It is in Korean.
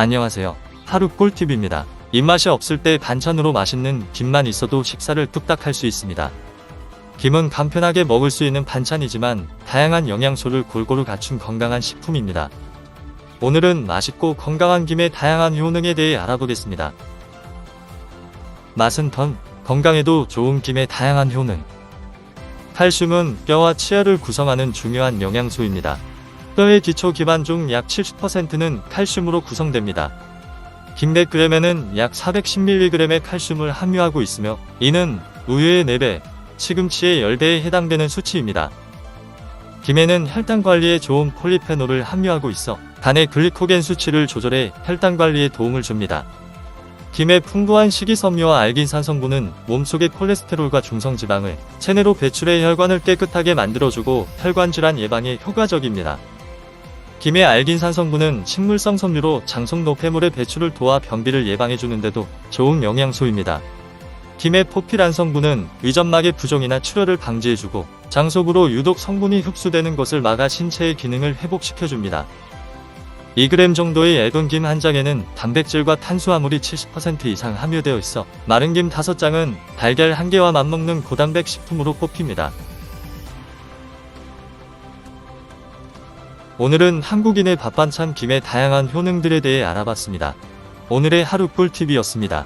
안녕하세요. 하루 꿀팁입니다. 입맛이 없을 때 반찬으로 맛있는 김만 있어도 식사를 뚝딱 할 수 있습니다. 김은 간편하게 먹을 수 있는 반찬이지만 다양한 영양소를 골고루 갖춘 건강한 식품입니다. 오늘은 맛있고 건강한 김의 다양한 효능에 대해 알아보겠습니다. 맛은 턴, 건강에도 좋은 김의 다양한 효능. 칼슘은 뼈와 치아를 구성하는 중요한 영양소입니다. 뼈의 기초 기반 중 약 70%는 칼슘으로 구성됩니다. 김 100g에는 약 410mg의 칼슘을 함유하고 있으며 이는 우유의 4배, 시금치의 10배에 해당되는 수치입니다. 김에는 혈당 관리에 좋은 폴리페놀을 함유하고 있어 간의 글리코겐 수치를 조절해 혈당 관리에 도움을 줍니다. 김의 풍부한 식이섬유와 알긴산 성분은 몸속의 콜레스테롤과 중성지방을 체내로 배출해 혈관을 깨끗하게 만들어주고 혈관 질환 예방에 효과적입니다. 김의 알긴산 성분은 식물성 섬유로 장성 노 폐물의 배출을 도와 변비를 예방해주는데도 좋은 영양소입니다. 김의 포피란 성분은 위점막의 부종이나 출혈을 방지해주고 장속으로 유독 성분이 흡수되는 것을 막아 신체의 기능을 회복시켜줍니다. 2g 정도의 얇은 김 한 장에는 단백질과 탄수화물이 70% 이상 함유되어 있어 마른 김 5장은 달걀 1개와 맞먹는 고단백 식품으로 꼽힙니다. 오늘은 한국인의 밥반찬 김의 다양한 효능들에 대해 알아봤습니다. 오늘의 하루 꿀팁이었습니다.